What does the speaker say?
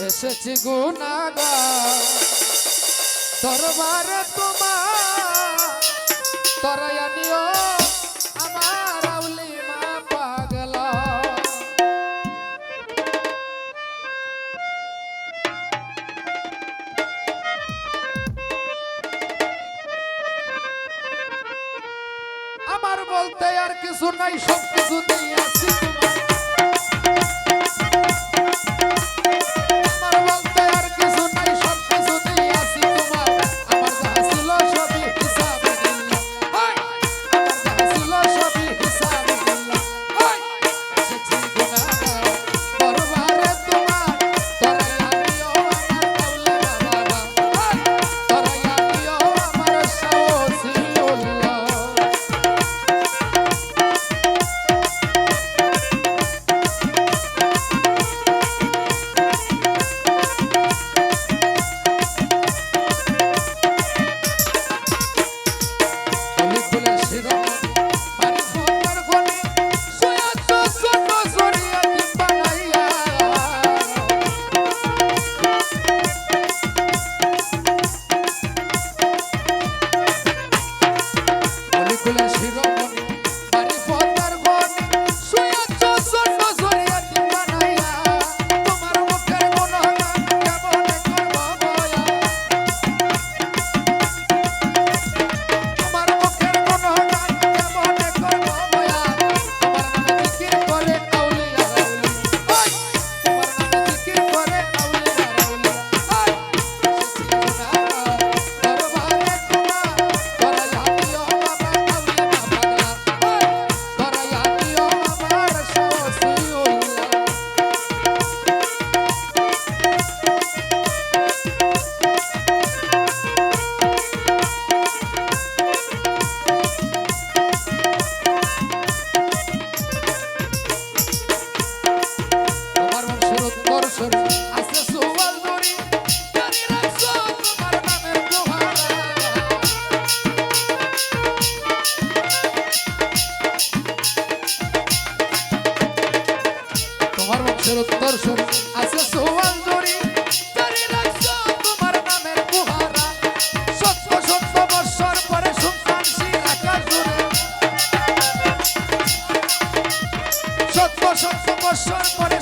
এসেছি গুণাগা দরবারে তোমার তরাইয়া নিও। আমার আউলি মা আমার বলতে আর কিছু নাই সব কিছু দিয়েছি তোমার Shut up. shut up, shut up, shut up.